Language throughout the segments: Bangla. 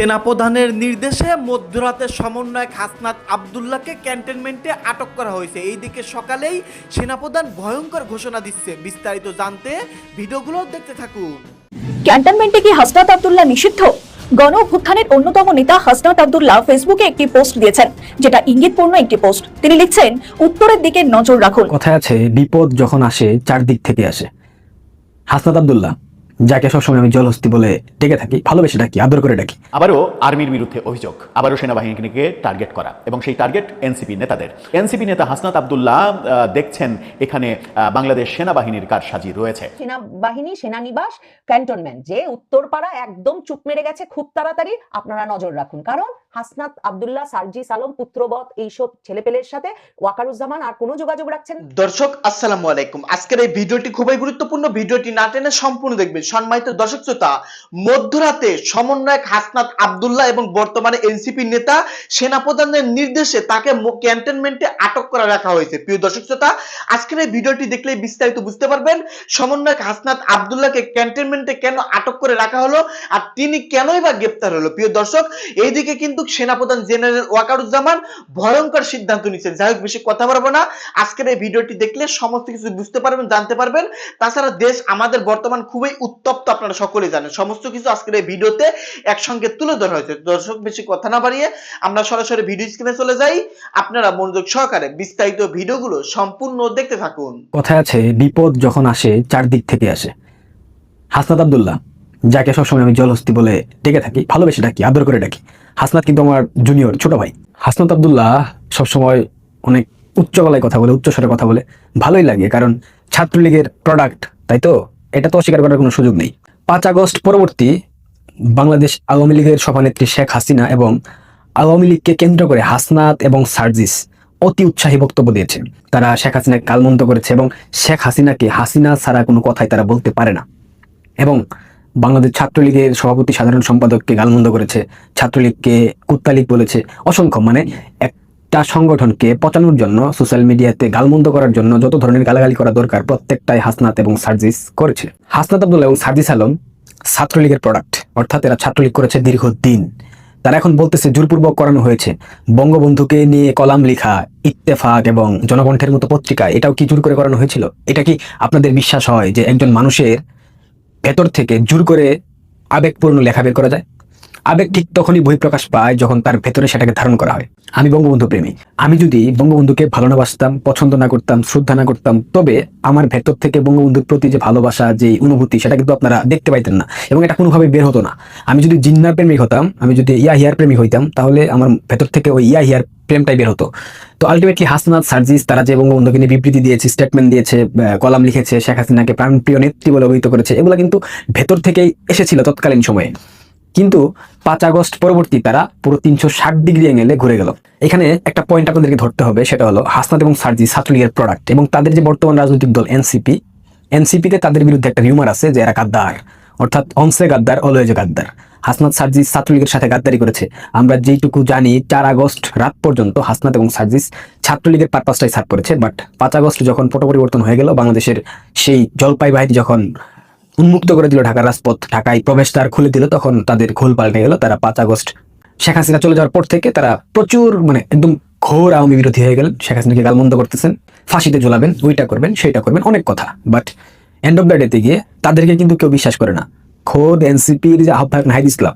সেনাপ্রধানের নির্দেশে মধ্যরাতে সমন্বয়ক হাসনাত আবদুল্লাহকে ক্যান্টনমেন্টে আটক করা হয়েছে। এইদিকে সকালেই সেনাপ্রধান ভয়ঙ্কর ঘোষণা দিচ্ছে। বিস্তারিত জানতে ভিডিওগুলো দেখতে থাকুন। ক্যান্টনমেন্টে কি হাসনাত আব্দুল্লাহ নিষিদ্ধ? গণ অভ্যুত্থানের অন্যতম নেতা হাসনাত আব্দুল্লাহ ফেসবুকে একটি পোস্ট দিয়েছেন যেটা ইঙ্গিতপূর্ণ একটি পোস্ট। তিনি লিখছেন উত্তরের দিকে নজর রাখুন। কথায় আছে বিপদ যখন আসে চারদিক থেকে আসে। হাসনাত আব্দুল্লাহ যাকে সবসময় আমি জলহস্তি বলে ডেকে থাকি ভালোবেসে ডাকি আদর করে ডাকি। আবারও আর্মির বিরুদ্ধে অভিযোগ আবারও সেনাবাহিনীকে টার্গেট করা এবং সেই টার্গেট এনসিপি নেতাদের। এনসিপি নেতা হাসনাত আবদুল্লাহ আহ, দেখছেন এখানে আহ, বাংলাদেশ সেনাবাহিনীর কার কারসাজি রয়েছে। সেনাবাহিনী সেনানিবাস ক্যান্টনমেন্ট যে উত্তরপাড়া একদম চুপ মেরে গেছে খুব তাড়াতাড়ি আপনারা নজর রাখুন। কারণ হাসনাত আব্দুল্লাহ সার্জি সালম পুত্রবত এইসব ছেলেপেলের সাথে ওয়াকারুজ্জামান আর কোনো যোগাযোগ রাখছেন? দর্শক, আসসালামু আলাইকুম। আজকের এই ভিডিওটি খুবই গুরুত্বপূর্ণ। ভিডিওটি না টেনে সম্পূর্ণ দেখবেন। সম্মানিত দর্শক শ্রোতা, মধ্যরাতে সমন্বয়ক হাসনাত আব্দুল্লাহ এবং বর্তমানে এনসিপি নেতা সেনাপ্রধানের নির্দেশে তাকে ক্যান্টনমেন্টে আটক করে রাখা হয়েছে। প্রিয় দর্শক শ্রোতা, আজকের এই ভিডিওটি দেখলে বিস্তারিত বুঝতে পারবেন সমন্বয়ক হাসনাত আব্দুল্লাহকে ক্যান্টনমেন্টে কেন আটক করে রাখা হলো আর তিনি কেনই বা গ্রেপ্তার হলো। প্রিয় দর্শক, এইদিকে কিন্তু সেনাপ্রধান জেনারেল ওয়াকারুজ্জামান ভয়ঙ্কর সিদ্ধান্ত নিচ্ছেন যাই বেশি কথা বলব না। আজকের এই ভিডিওটি দেখলে সমস্ত কিছু বুঝতে পারবেন, জানতে পারবেন। তাছাড়া দেশ আমাদের বর্তমান খুবই উত্তপ্ত, আপনারা সকলে জানেন। সমস্ত কিছু আজকের এই ভিডিওতে একসঙ্গে তুলে ধরা হয়েছে। দর্শক, বেশি কথা না বাড়িয়ে আমরা সরাসরি ভিডিও স্ক্রিনে চলে যাই। আপনারা মনোযোগ সহকারে বিস্তারিত ভিডিওগুলো সম্পূর্ণ দেখতে থাকুন। কথায় আছে, বিপদ যখন আসে, চারদিক থেকে আসে। হাসনাত আব্দুল্লাহ যাকে সবসময় আমি জলহস্তি বলে ডেকে থাকি, ভালোবেসে ডাকি, আদর করে ডাকি। হাসনাত কিন্তু আমার জুনিয়র ছোট ভাই। হাসনাত আব্দুল্লাহ সবসময় অনেক উচ্চ গলায় কথা বলে উচ্চ স্বরে কথা বলে। ভালোই লাগে, কারণ ছাত্রলীগের প্রোডাক্ট তাই তো? এটা তো অস্বীকার করার কোনো সুযোগ নেই। পাঁচ আগস্ট পরবর্তী বাংলাদেশ আওয়ামী লীগের সভানেত্রী শেখ হাসিনা এবং আওয়ামী লীগকে কেন্দ্র করে হাসনাত এবং সার্জিস অতি উৎসাহী বক্তব্য দিয়েছে। তারা শেখ হাসিনাকে কালমন্ত করেছে এবং শেখ হাসিনাকে হাসিনা ছাড়া কোনো কথাই তারা বলতে পারে না। এবং বাংলাদেশ ছাত্রলীগের সভাপতি, সাধারণ সম্পাদককে গালমন্দ করেছে, ছাত্রলীগকে কুত্তালীগ বলেছে। অসংখ্য মানে একটা সংগঠনকে পচানোর জন্য, সোশ্যাল মিডিয়াতে গালমন্দ করার জন্য যত ধরনের গালাগালি করা দরকার, প্রত্যেকটাই হাসনাত এবং সার্জিস করেছে। হাসনাত আব্দুল্লাহ এবং সার্জিস আলম ছাত্রলীগের প্রোডাক্ট অর্থাৎ এরা ছাত্রলীগ করেছে দীর্ঘদিন। তারা এখন বলতেছে, জোরপূর্বক করানো হয়েছে। বঙ্গবন্ধুকে নিয়ে কলাম লেখা, ইত্তেফাক এবং জনকণ্ঠের মতো পত্রিকা, এটাও কি জোর করে করানো হয়েছিল? এটা কি আপনাদের বিশ্বাস হয় যে একজন মানুষের ভেতর থেকে জোর করে আবেগপূর্ণ লেখা বের করা যায়? আবেগ ঠিক তখনই বহিঃপ্রকাশ পায় যখন তার ভেতরে সেটাকে ধারণ করা হয়। আমি বঙ্গবন্ধু প্রেমী আমি যদি বঙ্গবন্ধুকে ভালো না বাসতাম, পছন্দ না করতাম, শ্রদ্ধা না করতাম, তবে আমার ভেতর থেকে বঙ্গবন্ধুর প্রতি যে ভালোবাসা, যে অনুভূতি, সেটা কিন্তু আপনারা দেখতে পাইতেন না এবং এটা কোনোভাবে বের হতো না। আমি যদি জিন্নার প্রেমিক হতাম, আমি যদি ইয়া হিয়ার প্রেমিক হইতাম, তাহলে আমার ভেতর থেকে ওই ইয়া হিয়ার প্রেমটাই বের হতো। তো আলটিমেটলি হাসনাত, সার্জিস, তারা যে বঙ্গবন্ধুকে নিয়ে বিবৃতি দিয়েছে স্টেটমেন্ট দিয়েছে কলাম লিখেছে, শেখ হাসিনাকে প্রাণপ্রিয় নেত্রী বলে অভিহিত করেছে, এগুলো কিন্তু ভেতর থেকেই এসেছিল তৎকালীন সময়ে। কিন্তু পাঁচ আগস্ট পরবর্তী তারা পুরো তিনশো ষাট ডিগ্রি অ্যাঙ্গেলে ঘুরে গেল। এখানে একটা পয়েন্ট আপনাদেরকে ধরতে হবে, সেটা হলো হাসনাত এবং সার্জি ছাত্রলীগের প্রোডাক্ট এবং তাদের যে বর্তমান রাজনৈতিক দল এনসিপি এনসিপিতে তাদের বিরুদ্ধে একটা রিউমার আছে যে এরা গাদ্দার, অর্থাৎ অংশে গাদ্দার অলওয়েজ গাদ্দার। হাসনাত সার্জিস ছাত্রলীগের সাথে গাদ্দারি করেছে। আমরা যেইটুকু জানি, চার আগস্ট রাত পর্যন্ত হাসনাত এবং সার্জিস ছাত্রলীগের পারপাসটাই সার্ভ করেছে বাট পাঁচ আগস্ট যখন পট পরিবর্তন হয়ে গেল, বাংলাদেশের সেই জলপাই বাহিনী যখন উন্মুক্ত করে দিল ঢাকার রাজপথ। ঢাকায় প্রবেশ দ্বার খুলে দিল, তখন তাদের ঘোল পাল্টে গেল, তারা পাঁচ আগস্ট শেখ হাসিনা চলে যাওয়ার পর থেকে তারা প্রচুর মানে একদম ঘোর আওয়ামী বিরোধী হয়ে গেলেন। শেখ হাসিনাকে গালমন্দ করতেছেন, ফাঁসিতে ঝোলাবেন, ওইটা করবেন, সেইটা করবেন, অনেক কথা। বাট এন্ড অফ দ্য ডেতে গিয়ে তাদেরকে কিন্তু কেউ বিশ্বাস করে না। খোদ এনসিপির যে আহ্বায়ক নাহিদ ইসলাম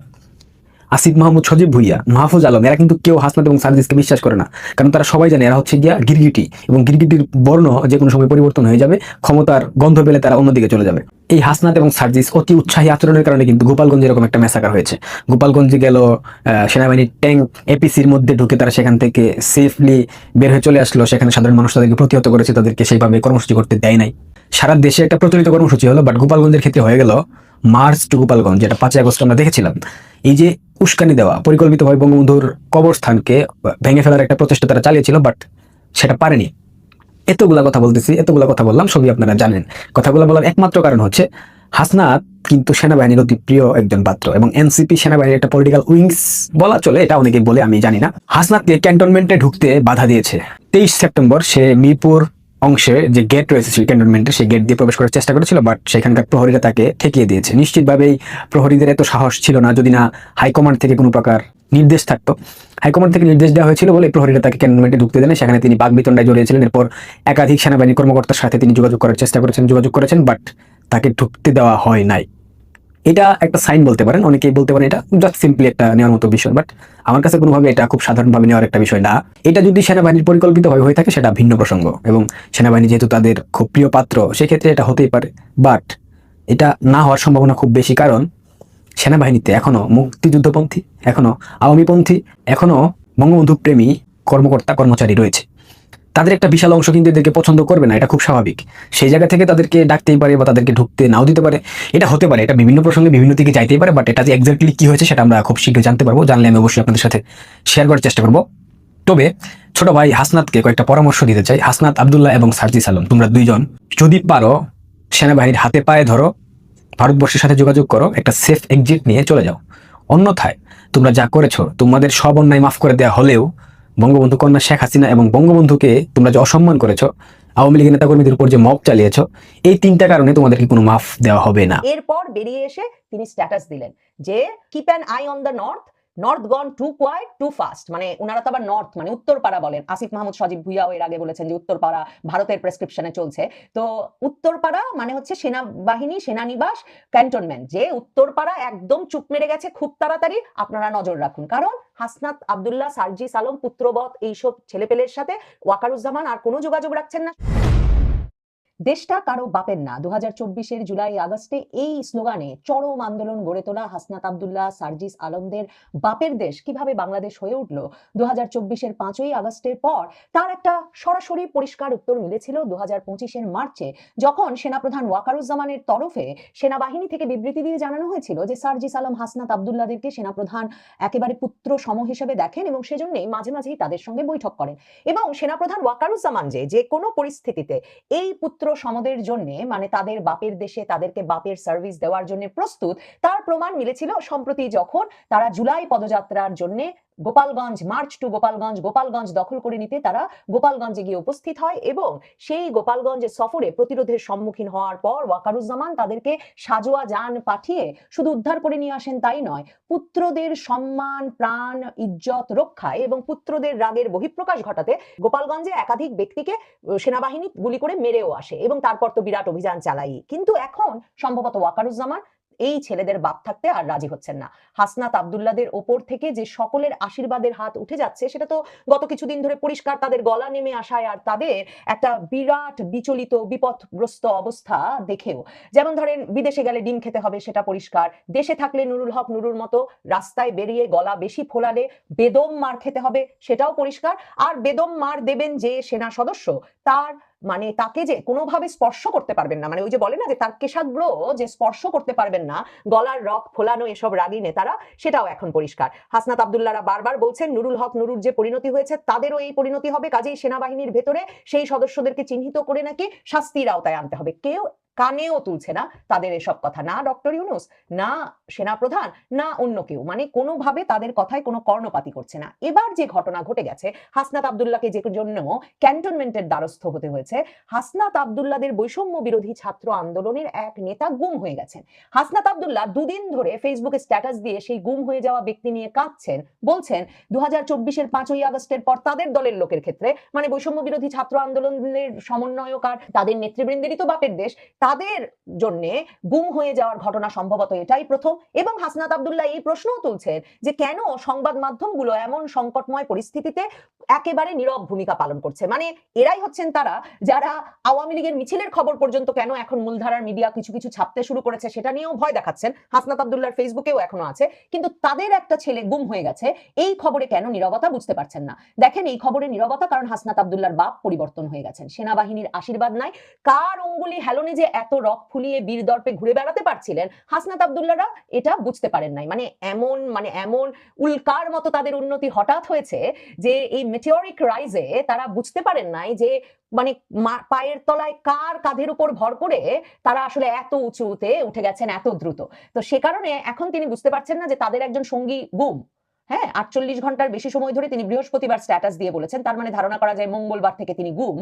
আসিফ মাহমুদ সজীব ভুইয়া, মাহফুজ আলম, এরা কিন্তু কেউ হাসনাত এবং সার্জিসকে বিশ্বাস করে না। কারণ তারা সবাই জানে এরা হচ্ছে গিয়া গিরগিটি এবং গিরগিটির বর্ণ যে কোনো সময় পরিবর্তন হয়ে যাবে, ক্ষমতার গন্ধ পেলে তারা অন্যদিকে চলে যাবে। এই হাসনাত এবং সার্জিস অতি উৎসাহী আচরণের কারণে কিন্তু গোপালগঞ্জে এরকম একটা মেসাকার হয়েছে। গোপালগঞ্জে গেল সেনাবাহিনীর ট্যাঙ্ক এপিসির মধ্যে ঢুকে তারা সেখান থেকে সেফলি বের হয়ে চলে আসলো। সেখানে সাধারণ মানুষ তাদেরকে প্রতিহত করেছে, তাদেরকে সেইভাবে কর্মসূচি করতে দেয় নাই। সারা দেশে একটা প্রচলিত কর্মসূচি হলো বাট গোপালগঞ্জের ক্ষেত্রে হয়ে গেল মার্চ টু গোপালগঞ্জ, যেটা পাঁচই আগস্ট আমরা দেখেছিলাম, এই যে উস্কানি দেওয়া পরিকল্পিতভাবে বঙ্গবন্ধুর কবরস্থানকে ভেঙে ফেলার একটা প্রচেষ্টা তারা চালিয়েছিল বাট সেটা পারেনি। এতগুলা কথা বলতেছি, এতগুলা কথা বললাম, সবই আপনারা জানেন। কথাগুলো বলার একমাত্র কারণ হচ্ছে, হাসনাত কিন্তু সেনাবাহিনীর অতি প্রিয় একজন পাত্র এবং এনসিপি সেনাবাহিনীর একটা পলিটিক্যাল উইংস বলা চলে, এটা অনেকে বলে, আমি জানি না। হাসনাতকে ক্যান্টনমেন্টে ঢুকতে বাধা দিয়েছে। তেইশ সেপ্টেম্বর সে মিরপুর অংশে যে গেট রয়েছে সেই ক্যান্টনমেন্টে সেই গেট দিয়ে প্রবেশ করার চেষ্টা করেছিল বাট সেখানকার প্রহরীরা তাকে ঠেকিয়ে দিয়েছে। নিশ্চিতভাবেই প্রহরীদের এত সাহস ছিল না, যদি না হাইকমান্ড থেকে কোনো প্রকার নির্দেশ থাকতো। হাইকমান্ড থেকে নির্দেশ দেওয়া হয়েছিল বলে প্রহরীরা তাকে ক্যান্টনমেন্টে ঢুকতে দেন সেখানে তিনি বাগবিতণ্ডায় জড়িয়েছিলেন। এরপর একাধিক সেনাবাহিনী কর্মকর্তার সাথে তিনি যোগাযোগ করার চেষ্টা করেছেন, যোগাযোগ করেছেন বাট তাকে ঢুকতে দেওয়া হয় নাই। এটা একটা সাইন বলতে পারেন, অনেকেই বলতে পারেন এটা জাস্ট সিম্পলি একটা নেওয়ার মতো বিষয় বাট আমার কাছে কোনোভাবে এটা খুব সাধারণভাবে নেওয়ার একটা বিষয় না। এটা যদি সেনাবাহিনীর পরিকল্পিত হয়ে থাকে, সেটা ভিন্ন প্রসঙ্গ, এবং সেনাবাহিনী যেহেতু তাদের খুব প্রিয় পাত্র, সেক্ষেত্রে এটা হতেই পারে বাট এটা না হওয়ার সম্ভাবনা খুব বেশি, কারণ সেনাবাহিনীতে এখনও মুক্তিযুদ্ধপন্থী, এখনও আওয়ামীপন্থী, এখনও বঙ্গবন্ধু প্রেমী কর্মকর্তা কর্মচারী রয়েছে। তাদের একটা বিশাল অংশ কিন্তু এদেরকে পছন্দ করবে না, এটা খুব স্বাভাবিক। সেই জায়গা থেকে তাদেরকে ডাকতেই পারে বা তাদেরকে ঢুকতে নাও দিতে পারে। এটা হতে পারে, এটা বিভিন্ন প্রসঙ্গে বিভিন্ন দিকে যাইতেই পারে বাট এটা যে এক্স্যাক্টলি কি হয়েছে সেটা আমরা খুব শীঘ্রই জানতে পারব। জানলে আমি অবশ্যই আপনাদের সাথে শেয়ার করার চেষ্টা করব। তবে ছোট ভাই হাসনাতকে কয়েকটা পরামর্শ দিতে চাই। হাসনাত আবদুল্লাহ এবং সার্জি আলম, তোমরা দুইজন। যদি পারো, সেনাবাহিনীর হাতে পায়ে ধরো, ভারতবর্ষের সাথে যোগাযোগ করো, একটা সেফ এক্সিট নিয়ে চলে যাও। অন্যথায় তোমরা যা করেছ, তোমাদের সব অন্যায় মাফ করে দেওয়া হলেও বঙ্গবন্ধু কন্যা শেখ হাসিনা এবং বঙ্গবন্ধুকে তোমরা যে অসম্মান করেছ, আওয়ামী লীগের নেতাকর্মীদের উপর যে মব চালিয়েছ, এই তিনটা কারণে তোমাদেরকে কোনো মাফ দেওয়া হবে না? এরপর বেরিয়ে এসে তিনি স্ট্যাটাস দিলেন যে keep an eye on the north north gone too quiet too fast মানে ওনারা তো আবার নর্থ মানে উত্তরপাড়া বলেন। আসিফ মাহমুদ, সজীব ভুইয়াও এর আগে বলেছেন যে উত্তরপাড়া ভারতের প্রেসক্রিপশনে চলছে। তো উত্তরপাড়া মানে হচ্ছে সেনাবাহিনী, সেনানিবাস ক্যান্টনমেন্ট যে উত্তরপাড়া একদম চুপ মেরে গেছে খুব তাড়াতাড়ি, আপনারা নজর রাখুন। কারণ হাসনাত আবদুল্লাহ, সার্জিস আলম পুত্রবত এইসব ছেলেপেলের সাথে ওয়াকারুজ্জামান আর কোনো যোগাযোগ রাখছেন না। দেশটা কারও বাপের না। দু হাজার চব্বিশের জুলাই, আগস্টে এই স্লোগানে চরম আন্দোলন গড়ে তোলা হাসনাত আবদুল্লাহ, সার্জিস আলমদের বাপের দেশ কীভাবে বাংলাদেশ হয়ে উঠল? দু হাজার চব্বিশের পাঁচই আগস্টের পর তার একটা সরাসরি পরিষ্কার উত্তর মিলেছিল দু হাজার পঁচিশের মার্চে, যখন সেনাপ্রধান ওয়াকারুজ্জামানের তরফে সেনাবাহিনী থেকে বিবৃতি দিয়ে জানানো হয়েছিল যে সার্জিস আলম হাসনাত আবদুল্লাদেরকে সেনাপ্রধান একেবারে পুত্র সম হিসেবে দেখেন এবং সেজন্যই মাঝে মাঝেই তাদের সঙ্গে বৈঠক করেন। এবং সেনাপ্রধান ওয়াকারুজ্জামান যে যে কোনো পরিস্থিতিতে এই পুত্র সমদের জন্য মানে তাদের বাপের দেশে তাদেরকে বাপের সার্ভিস দেওয়ার জন্য প্রস্তুত, তার প্রমাণ মিলেছিল সম্প্রতি যখন তারা জুলাই পদযাত্রার জন্য গোপালগঞ্জ, মার্চ টু গোপালগঞ্জ গোপালগঞ্জ দখল করে নিতে তারা গোপালগঞ্জে গিয়ে উপস্থিত হয় এবং সেই গোপালগঞ্জে সফরে প্রতিরোধের সম্মুখীন হওয়ার পর ওয়াকারুজ্জামান তাদেরকে সাজোয়া যান পাঠিয়ে শুধু উদ্ধার করে নিয়ে আসেন তাই নয়, পুত্রদের সম্মান, প্রাণ, ইজ্জত রক্ষায় এবং পুত্রদের রাগের বহিঃপ্রকাশ ঘটাতে গোপালগঞ্জে একাধিক ব্যক্তিকে সেনাবাহিনী গুলি করে মেরেও আসে এবং তারপর তো বিরাট অভিযান চালাই কিন্তু এখন সম্ভবত ওয়াকারুজ্জামান এই ছেলেদের বাপ থাকতে আর রাজি হচ্ছেন না। হাসনাত আবদুল্লাদের ওপর থেকে যে সকলের আশীর্বাদের হাত উঠে যাচ্ছে, সেটা তো গত কিছুদিন ধরে পরিষ্কার তাদের গলা নেমে আসায় আর তাদের একটা বিরাট বিচলিত, বিপদগ্রস্ত অবস্থা দেখেও। যেমন ধরেন, বিদেশে গেলে ডিম খেতে হবে, সেটা পরিষ্কার। দেশে থাকলে নুরুল হক নুরুর মতো রাস্তায় বেরিয়ে গলা বেশি ফোলালে বেদম মার খেতে হবে, সেটাও পরিষ্কার। আর বেদম মার দেবেন যে সেনা সদস্য, তার মানে তাকে যে কোনোভাবে স্পর্শ করতে পারবেন না মানে ওই যে বলে না যে তার কেশাগ্র যে স্পর্শ করতে পারবেন না, গলার রক ফোলানো এসব রাগী নেতারা, সেটাও এখন পরিষ্কার। হাসনাত আবদুল্লারা বারবার বলছেন, নুরুল হক, নুরুর যে পরিণতি হয়েছে, তাদেরও এই পরিণতি হবে, কাজেই সেনাবাহিনীর ভেতরে সেই সদস্যদেরকে চিহ্নিত করে নাকি শাস্তির আওতায় আনতে হবে। কেউ কানেও তুলছে না। তাদের এসব কথা না ডক্টর ইউনুস, না সেনাপ্রধান, না অন্য কেউ। মানে কোনোভাবে তাদের কথায় কোনো কর্ণপাতি করছে না। এবার যে ঘটনা ঘটে গেছে, হাসনাত আবদুল্লাহকে যে জন্য ক্যান্টনমেন্টের দ্বারস্থ হতে হয়েছে, হাসনাত আবদুল্লাদের বৈষম্য বিরোধী ছাত্র আন্দোলনের এক নেতা গুম হয়ে গেছেন। হাসনাত আবদুল্লাহ দুদিন ধরে ফেসবুকে স্ট্যাটাস দিয়ে সেই গুম হয়ে যাওয়া ব্যক্তি নিয়ে কাঁদছেন। বলছেন দু হাজার চব্বিশের পাঁচই আগস্টের পর তাদের দলের লোকের ক্ষেত্রে মানে বৈষম্য বিরোধী ছাত্র আন্দোলনের সমন্বয়ক আর তাদের নেতৃবৃন্দেরই তো বাপের দেশ তাদের জন্য গুম হয়ে যাওয়ার ঘটনা সম্ভবত এটাই প্রথম। এবং হাসনাত আবদুল্লাহ এই প্রশ্নও তুলছেন যে কেন সংবাদ মাধ্যমগুলো এমন সংকটময় পরিস্থিতিতে একেবারে নীরব ভূমিকা পালন করছে। মানে এরাই হচ্ছেন তারা যারা আওয়ামী লীগের মিছিলের খবর পর্যন্ত কেন এখন মূলধারার মিডিয়া কিছু কিছু ছাপতে শুরু করেছে সেটা নিয়েও ভয় দেখাচ্ছেন। হাসনাত আবদুল্লাহর ফেসবুকেও এখনও আছে। কিন্তু তাদের একটা ছেলে গুম হয়ে গেছে, এই খবরে কেন নীরবতা বুঝতে পারছেন না। দেখেন এই খবরে নীরবতা কারণ হাসনাত আবদুল্লাহর বাপ পরিবর্তন হয়ে গেছেন। সেনাবাহিনীর আশীর্বাদ নাই। কার অঙ্গুলি হেলনে যে এত রক ফুলিয়ে বীর দর্পে ঘুরে বেড়াতে পারছিলেন, হাসনাত আবদুল্লাহরা এটা বুঝতে পারেন নাই। মানে এমন মানে এমন উল্কার মতো তাদের উন্নতি হঠাৎ হয়েছে যে এই মেটিওরিক রাইজে তারা বুঝতে পারেন নাই যে মানে পায়ের তলায় কার কাঁধের উপর ভর করে তারা আসলে এত উঁচুতে উঠে গেছেন, এত দ্রুত। তো সে কারণে এখন তিনি বুঝতে পারছেন না যে তাদের একজন সঙ্গী গুম। হ্যাঁ আটচল্লিশ ঘণ্টার বেশি সময় ধরে তিনি বৃহস্পতিবার স্ট্যাটাস দিয়ে বলেছেন। তার মানে ধারণা করা যায় মঙ্গলবার থেকে তিনি গুম।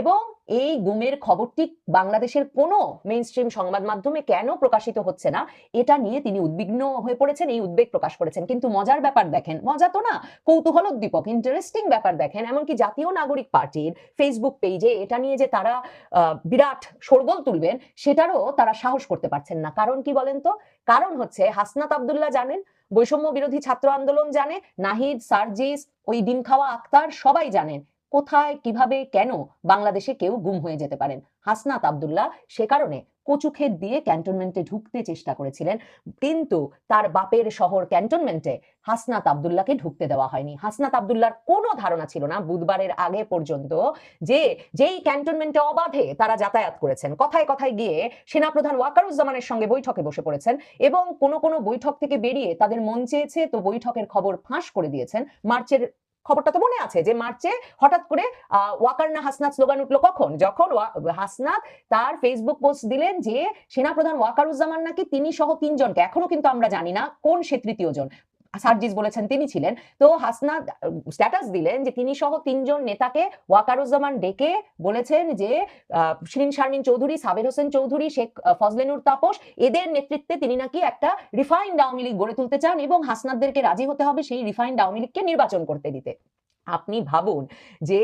এবং এই গুমের খবরটি বাংলাদেশের কোনো মেইন স্ট্রিম সংবাদ মাধ্যমে কেন প্রকাশিত হচ্ছে না, এটা নিয়ে তিনি উদ্বিগ্ন হয়ে পড়েছেন, এই উদ্বেগ প্রকাশ করেছেন। কিন্তু মজার ব্যাপার দেখেন, মজা তো না কৌতূহল উদ্দীপক ইন্টারেস্টিং ব্যাপার দেখেন, এমনকি জাতীয় নাগরিক পার্টির ফেসবুক পেজে এটা নিয়ে যে তারা বিরাট শোরগোল তুলবেন, সেটারও তারা সাহস করতে পারছেন না। কারণ কি বলেন তো? কারণ হচ্ছে হাসনাত আবদুল্লাহ জানেন বৈষম্য বিরোধী ছাত্র আন্দোলন জানে, নাহিদ, সার্জিস ওই ডিম খাওয়া আক্তার সবাই জানেন কোথায়, কীভাবে, কেন বাংলাদেশে কেউ গুম হয়ে যেতে পারেন। হাসনাত আবদুল্লাহ সে কারণে কচুক্ষেত দিয়ে ক্যান্টনমেন্টে ঢুকতে চেষ্টা করেছিলেন। কিন্তু তার বাপের শহর ক্যান্টনমেন্টে হাসনাত আব্দুল্লাহকে ঢুকতে দেওয়া হয়নি। হাসনাত আব্দুল্লাহর কোনো ধারণা ছিল না বুধবারের আগে পর্যন্ত যে যেই ক্যান্টনমেন্টে অবাধে তারা যাতায়াত করেছেন। কথায় কথায় গিয়ে সেনাপ্রধান ওয়াকারুজ্জামানের সঙ্গে বৈঠকে বসে পড়েছেন এবং কোনো কোনো বৈঠক থেকে বেরিয়ে তাদের মন চেয়েছে তো বৈঠকের খবর ফাঁস করে দিয়েছেন। মার্চের খবরটা তো মনে আছে যে মার্চে হঠাৎ করে ওয়াকার না হাসনাত স্লোগান উঠল কখন? যখন হাসনাত তার ফেসবুক পোস্ট দিলেন যে, সেনাপ্রধান ওয়াকারুজ্জামান নাকি তিনি সহ তিনজনকে। এখনও কিন্তু আমরা জানি না কোন সে তৃতীয় জন। সার্জিস বলেছেন, তিনি ছিলেন। তো হাসনা স্ট্যাটাস দিলেন যে, তিনি সহ তিনজন নেতাকে ওয়াকারুজ্জামান ডেকে বলেছেন যে শিরিন শারমিন চৌধুরী, সাবের হোসেন চৌধুরী, শেখ ফজলেনুর তাপস, এদের নেতৃত্বে তিনি নাকি একটা রিফাইন্ড আওয়ামী লীগ গড়ে তুলতে চান এবং হাসনাতদেরকে রাজি হতে হবে সেই রিফাইন্ড আওয়ামী লীগকে নির্বাচন করতে দিতে। আপনি ভাবুন যে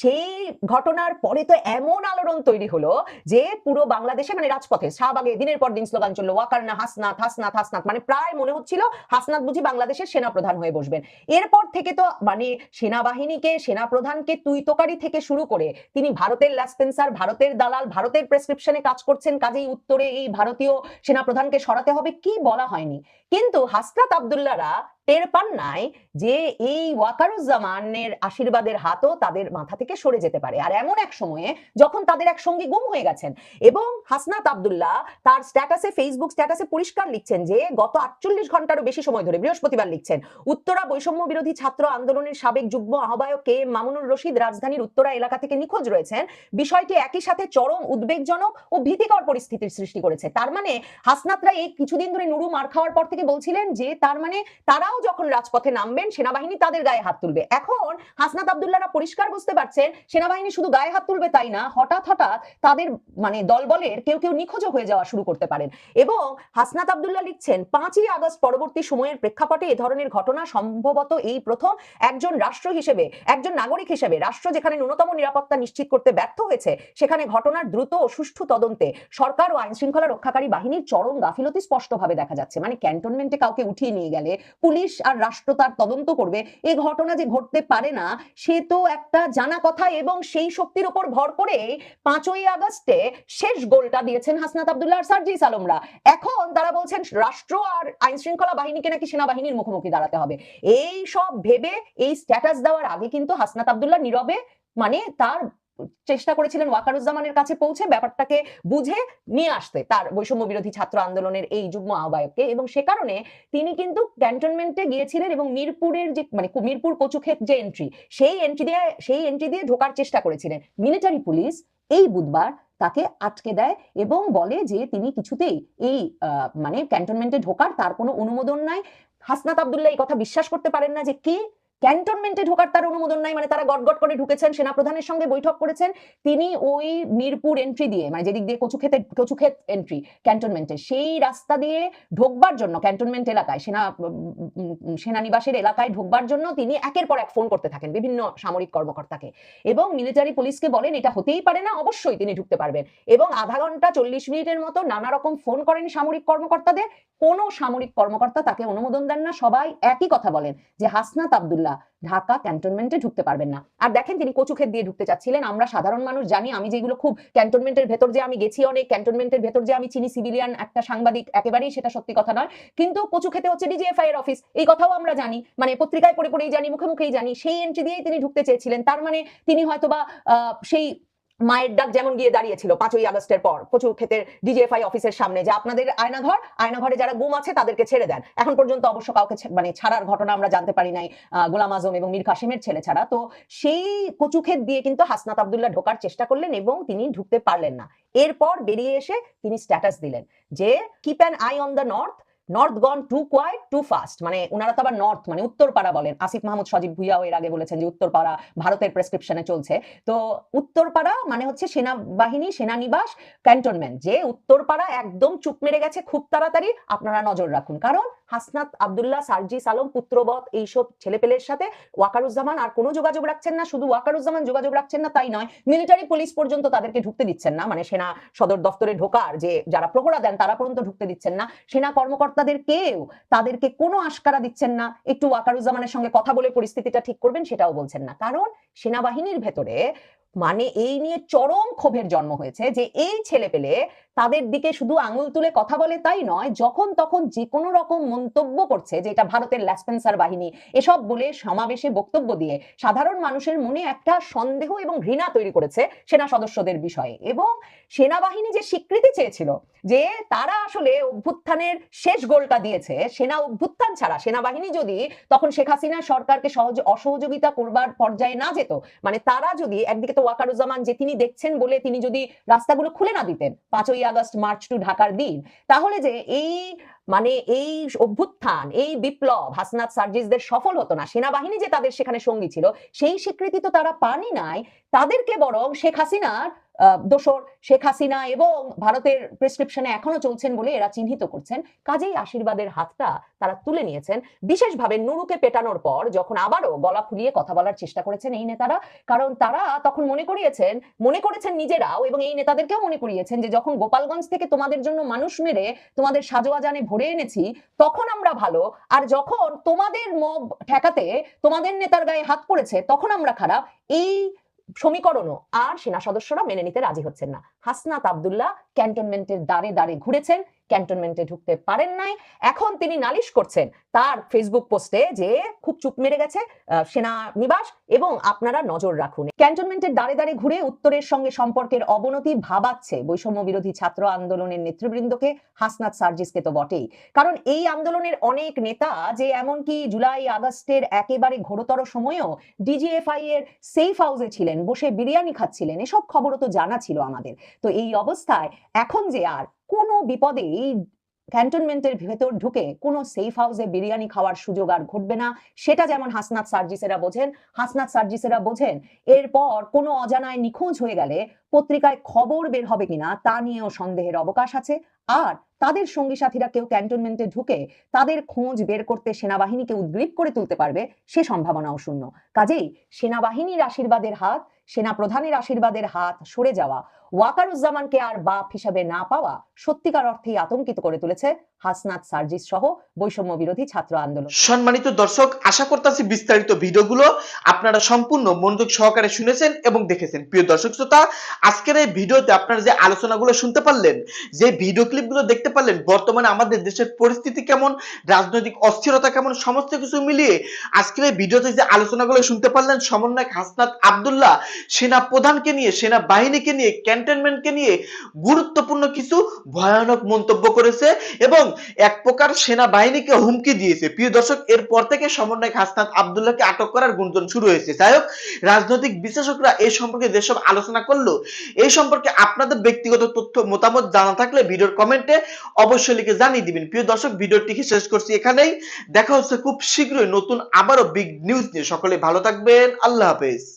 সেই ঘটনার পরে তো এমন আলোড়ন তৈরি হলো যে পুরো বাংলাদেশে মানে রাজপথে শাহবাগে দিনের পর দিন স্লোগান চলল ওয়াকার না হাসনাত হাসনাত হাসনাত মানে প্রায় মনে হচ্ছিল হাসনাত বুঝি বাংলাদেশের সেনাপ্রধান হয়ে বসবেন। এরপর থেকে তো মানে সেনাবাহিনীকে, সেনাপ্রধানকে তুই তোকারি থেকে শুরু করে তিনি ভারতের ল্যাসপেন্সার, ভারতের দালাল, ভারতের প্রেসক্রিপশনে কাজ করছেন, কাজেই উত্তরে এই ভারতীয় সেনাপ্রধানকে সরাতে হবে, কি বলা হয়নি? কিন্তু হাসনাত আবদুল্লারা টের পান নাই যে এই ওয়াকারুজ্জামানের আশীর্বাদের হাতও তাদের মাথা থেকে সরে যেতে পারে। আর এমন এক সময়ে যখন তাদের এক সঙ্গী গুম হয়ে গেছেন এবং হাসনাত আব্দুল্লাহ তার স্ট্যাটাসে ফেসবুক স্ট্যাটাসে পরিষ্কার লিখছেন যে গত আটচল্লিশ ঘন্টারও বেশি সময় ধরে বৃহস্পতিবার লিখছেন, উত্তরা বৈষম্য বিরোধী ছাত্র আন্দোলনের সাবেক যুগ্ম আহ্বায়ক কে মামুনুর রশিদ রাজধানীর উত্তরা এলাকা থেকে নিখোঁজ রয়েছেন। বিষয়টি একই সাথে চরম উদ্বেগজনক ও ভীতিকর পরিস্থিতির সৃষ্টি করেছে। তার মানে হাসনাতরা এই কিছুদিন ধরে নুরু মার খাওয়ার পর থেকে বলছিলেন যে তার মানে তারাও যখন রাজপথে নামবেন, সেনাবাহিনী তাদের গায়ে হাত তুলবে। এখন হাসনাত আব্দুল্লাহরা পরিষ্কার বুঝতে পারছেন, সেনাবাহিনী শুধু গায়ে হাত তুলবে তাই না, হঠাৎ হঠাৎ তাদের মানে দলবলের কেউ কেউ নিখোঁজও হয়ে যাওয়া শুরু করতে পারেন। এবং হাসনাত আব্দুল্লাহ লিখছেন, পাঁচই আগস্ট পরবর্তী সময়ের প্রেক্ষাপটে এ ধরনের ঘটনা সম্ভবত এই প্রথম একজন রাষ্ট্র হিসেবে, একজন নাগরিক হিসেবে, রাষ্ট্র যেখানে ন্যূনতম নিরাপত্তা নিশ্চিত করতে ব্যর্থ হয়েছে, সেখানে ঘটনার দ্রুত ও সুষ্ঠু তদন্তে সরকার ও আইন শৃঙ্খলা রক্ষাকারী বাহিনীর চরম গাফিলতি স্পষ্টভাবে দেখা যাচ্ছে। মানে ক্যান্টনমেন্টে কাউকে উঠিয়ে নিয়ে গেলে, পুলিশ আর রাষ্ট্র তার তদন্ত করবে। এই ঘটনা যে ঘটতে পারে না, সে তো একটা জানা কথা এবং সেই শক্তির উপর ভর করে পাঁচই আগস্টে শেষ গোলটা দিয়েছেন হাসনাত আব্দুল্লাহ আর সার্জিস আলমরা এখন তারা বলছেন, রাষ্ট্র আর আইন শৃঙ্খলা বাহিনীকে নাকি সেনাবাহিনীর মুখোমুখি দাঁড়াতে হবে। এই সব ভেবে, এই স্ট্যাটাস দেওয়ার আগে কিন্তু হাসনাত আবদুল্লাহ নীরবে মানে তার চেষ্টা করেছিলেন ওয়াকারুজ্জামানের কাছে পৌঁছে ব্যাপারটাকে বুঝে নিয়ে আসতে তার বৈষম্য বিরোধী ছাত্র আন্দোলনের এই যুগ্ম আহ্বায়ককে। এবং সে কারণে তিনি কিন্তু ক্যান্টনমেন্টে গিয়েছিলেন এবং মিরপুরের যে মানে মিরপুর কচুক্ষেত যে এন্ট্রি সেই এন্ট্রি দিয়ে, সেই এন্ট্রি দিয়ে ঢোকার চেষ্টা করেছিলেন। মিলিটারি পুলিশ এই বুধবার তাকে আটকে দেয় এবং বলে যে তিনি কিছুতেই এই মানে ক্যান্টনমেন্টে ঢোকার তার কোনো অনুমোদন নাই। হাসনাত আবদুল্লাহ এই কথা বিশ্বাস করতে পারেন না যে কি ক্যান্টনমেন্টে ঢোকার তার অনুমোদন নাই মানে তারা গটগট করে ঢুকেছেন, সেনাপ্রধানের সঙ্গে বৈঠক করেছেন। তিনি ওই মিরপুর এন্ট্রি দিয়ে মানে যেদিক দিয়ে কচুক্ষেতে, কচুক্ষেত এন্ট্রি ক্যান্টনমেন্টে, সেই রাস্তা দিয়ে ঢোকবার জন্য, ক্যান্টনমেন্ট এলাকায়, সেনা সেনানিবাসের এলাকায় ঢোকবার জন্য তিনি একের পর এক ফোন করতে থাকেন, বিভিন্ন সামরিক কর্মকর্তাকে। এবং মিলিটারি পুলিশকে বলেন, এটা হতেই পারে না, অবশ্যই তিনি ঢুকতে পারবেন। এবং আধা ঘণ্টা চল্লিশ মিনিটের মতো নানা রকম ফোন করেন সামরিক কর্মকর্তাদের। কোনো সামরিক কর্মকর্তা তাকে অনুমোদন দেন না, সবাই একই কথা বলেন যে হাসনাত আব্দুল্লাহ ঢাকা ক্যান্টনমেন্টে ঢুকতে পারবেন না। আর দেখেন তিনি কচুক্ষেত দিয়ে ঢুকতে চাচ্ছিলেন। আমরা সাধারণ মানুষ জানি, আমি যেগুলো খুব ক্যান্টনমেন্টের ভেতর যে আমি গেছি অনেক ক্যান্টনমেন্টের ভেতর যে আমি চিনি সিভিলিয়ান একটা সাংবাদিক একেবারেই সেটা সত্যি কথা নয়। কিন্তু কচুক্ষেতে হচ্ছে ডিজিএফআই এর অফিস এই কথাও আমরা জানি মানে পত্রিকায় পড়ে পড়েই জানি, মুখে মুখেই জানি, সেই এন্ট্রি দিয়েই তিনি ঢুকতে চেয়েছিলেন। তার মানে তিনি হয়তোবা সেই মায়ের ডাক যেমন গিয়ে দাঁড়িয়েছিল পাঁচই আগস্টের পর। প্রচুর ক্ষেতের ডিজিএফআই অফিসের সামনে যে আপনাদের আয়নাঘর, আয়নাঘরে যারা গুম আছে তাদেরকে ছেড়ে দেন। এখন পর্যন্ত অবশ্য কাউকে মানে ছাড়ার ঘটনা আমরা জানতে পারি নাই গোলাম আজম এবং মীর কাসিমের ছেলে ছাড়া। তো সেই কচুক্ষেত দিয়ে কিন্তু হাসনাত আবদুল্লাহ ঢোকার চেষ্টা করলেন এবং তিনি ঢুকতে পারলেন না। এরপর বেরিয়ে এসে তিনি স্ট্যাটাস দিলেন যে keep an eye on the north north gone too quiet too fast মানে ওনারা তো আবার নর্থ মানে উত্তরপাড়া বলেন। আসিফ মাহমুদ সজীব ভুইয়াও এর আগে বলেছেন যে উত্তরপাড়া ভারতের প্রেসক্রিপশনে চলছে। তো উত্তরপাড়া মানে হচ্ছে সেনাবাহিনী, সেনানিবাস ক্যান্টনমেন্ট যে উত্তরপাড়া একদম চুপ মেরে গেছে, খুব তাড়াতাড়ি আপনারা নজর রাখুন। কারণ হাসনাত আব্দুল্লাহ, সার্জিস আলম পুত্রবত এইসব ছেলেপেলের সাথে ওয়াকারুজ্জামান আর কোনো যোগাযোগ রাখছেন না। শুধু ওয়াকারুজ্জামান যোগাযোগ রাখছেন না, তাই নয়, মিলিটারি পুলিশ পর্যন্ত তাদেরকে ঢুকতে দিচ্ছেন না। মানে সেনা সদর দপ্তরে ঢোকার যে যারা প্রহরা দেন, তারা পর্যন্ত ঢুকতে দিচ্ছেন না। সেনা কর্মকর্তাদের কেউ তাদেরকে কোনো আশকারা দিচ্ছেন না। একটু ওয়াকারুজ্জামানের সঙ্গে কথা বলে পরিস্থিতিটা ঠিক করবেন সেটাও বলছেন না। কারণ সেনাবাহিনীর ভেতরে মানে এই নিয়ে চরম ক্ষোভের জন্ম হয়েছে যে এই ছেলে পেলে তাদের দিকে শুধু আঙুল তুলে কথা বলে তাই নয়, যখন তখন যে কোনো রকম মন্তব্য করছে যে এটা ভারতের ল্যাসপেন্সার বাহিনী, এসব বলে সমাবেশে বক্তব্য দিয়ে সাধারণ মানুষের মনে একটা সন্দেহ এবং ঘৃণা তৈরি করেছে সেনা সদস্যদের বিষয়ে। এবং সেনাবাহিনী যে স্বীকৃতি চেয়েছিল যে তারা আসলে অভ্যুত্থানের শেষ গোলটা দিয়েছে, সেনা অভ্যুত্থান ছাড়া, সেনাবাহিনী যদি তখন শেখ হাসিনা সরকারকে সহজ, অসহযোগিতা করবার পর্যায়ে না যেত মানে তারা যদি একদিকে তো ওয়াকারুজ্জামান যে তিনি দেখছেন বলে তিনি যদি রাস্তাগুলো খুলে না দিতেন, পাঁচই আগস্ট, মার্চ টু ঢাকার দিন। তাহলে যে এই মানে এই অভ্যুত্থান, এই বিপ্লব হাসনাত সার্জিসদের সফল হতো না, সেনাবাহিনী যে তাদের সেখানে সঙ্গী ছিল, সেই স্বীকৃতি তো তারা পানি নাই। তাদেরকে বরং শেখ হাসিনার দোসর শেখ হাসিনা এবং ভারতের প্রেসক্রিপশনে এখনও চলছেন বলে এরা চিহ্নিত করছেন। কাজেই আশীর্বাদের হাতটা তারা তুলে নিয়েছেন। বিশেষভাবে নুরুকে পেটানোর পর যখন আবারও গলা ফুলিয়ে কথা বলার চেষ্টা করেছেন এই নেতারা, কারণ তারা তখন মনে করিয়েছেন, মনে করেছেন নিজেরাও এবং এই নেতাদেরকেও মনে করিয়েছেন যে যখন গোপালগঞ্জ থেকে তোমাদের জন্য মানুষ মেরে তোমাদের সাজোয়াজানে ভরে এনেছি, তখন আমরা ভালো। আর যখন তোমাদের মব ঠেকাতে তোমাদের নেতার গায়ে হাত পড়েছে, তখন আমরা খারাপ। এই সমীকরণও আর সেনা সদস্যরা মেনে নিতে রাজি হচ্ছেন না। হাসনাত আবদুল্লাহ ক্যান্টনমেন্টের দ্বারে দ্বারে ঘুরেছেন। ক্যান্টনমেন্টে ঢুকতে পারেন নাই। এখন তিনি নালিশ করছেন তার ফেসবুক পোস্টে যে খুব চুপ মেরে গেছে সেনা নিবাস এবং আপনারা নজর রাখুন। ক্যান্টনমেন্টের দ্বারে দ্বারে ঘুরে উত্তরের সঙ্গে সম্পর্কের অবনতি ভাবাচ্ছে বৈষম্য বিরোধী ছাত্র আন্দোলনের নেতৃবৃন্দকে, হাসনাত সার্জিসকে তো বটেই। কারণ এই আন্দোলনের অনেক নেতা যে এমনকি জুলাই আগস্টের একেবারে ঘোরতর সময়েও ডিজিএফআই এর সেফ হাউসে ছিলেন, বসে বিরিয়ানি খাচ্ছিলেন, এসব খবরও তো জানা ছিল আমাদের। তো এই অবস্থায় এখন যে আর কোনো বিপদে এই ক্যান্টনমেন্টের ভেতর ঢুকে কোনো সেফ হাউসে বিরিয়ানি খাওয়ার সুযোগ আর ঘটবে না। সেটা যেমন হাসনাত সার্জিসেরা বোঝেন, হাসনাত সার্জিসেরা বোঝেন, এরপর কোনো অজানায় নিখোঁজ হয়ে গেলে পত্রিকায় খবর বের হবে কিনা তা নিয়েও সন্দেহের অবকাশ আছে। আর তাদের সঙ্গী সাথীরা কেউ ক্যান্টনমেন্টে ঢুকে তাদের খোঁজ বের করতে সেনাবাহিনীকে উদ্গ্রীব করে তুলতে পারবে, সে সম্ভাবনাও শূন্য। কাজেই সেনাবাহিনীর আশীর্বাদের হাত সেনা প্রধানের আশীর্বাদের হাত সরে যাওয়া ওয়াকারুজ্জামানকে আর বাপ হিসাবে না পাওয়া সত্যিকার অর্থেই আতঙ্কিত করে তুলেছে হাসনাত সার্জিস সহ বৈষম্য বিরোধী ছাত্র আন্দোলন। সম্মানিত দর্শক, আশা করতেছি বিস্তারিত ভিডিওগুলো আপনারা সম্পূর্ণ মনোযোগ সহকারে শুনেছেন এবং দেখেছেন। প্রিয় দর্শক শ্রোতা, আজকের এই ভিডিওতে আপনারা যে আলোচনাগুলো শুনতে পারলেন, যে ভিডিও ক্লিপগুলো দেখতে পারলেন, বর্তমানে আমাদের দেশের পরিস্থিতি কেমন, রাজনৈতিক অস্থিরতা কেমন, সমস্ত কিছু মিলিয়ে আজকের এই ভিডিওতে যে আলোচনাগুলো শুনতে পারলেন, সমন্বয়ক হাসনাত আব্দুল্লাহ, সেনা প্রধানকে নিয়ে, সেনা বাহিনীকে নিয়ে ক্যান্টনমেন্টকে নিয়ে গুরুত্বপূর্ণ কিছু ভয়ানক মন্তব্য করেছে এবং এক প্রকার সেনাবাহিনীকে হুমকি দিয়েছে। প্রিয় দর্শক, এরপর থেকে সমন্বয়ক হাসনাত আব্দুল্লাহকে আটক করার গুঞ্জন শুরু হয়েছে। যাই হোক, রাজনৈতিক বিশ্লেষকরা এই সম্পর্কে যেসব আলোচনা করল এই সম্পর্কে আপনাদের ব্যক্তিগত তথ্য, মতামত জানা থাকলে ভিডিওর কমেন্টে অবশ্যই লিখে জানিয়ে দিবেন। প্রিয় দর্শক ভিডিওটি শেষ করছি এখানেই। দেখা হচ্ছে খুব শীঘ্রই নতুন আবারও বিগ নিউজ নিয়ে। সকলে ভালো থাকবেন। আল্লাহ হাফেজ।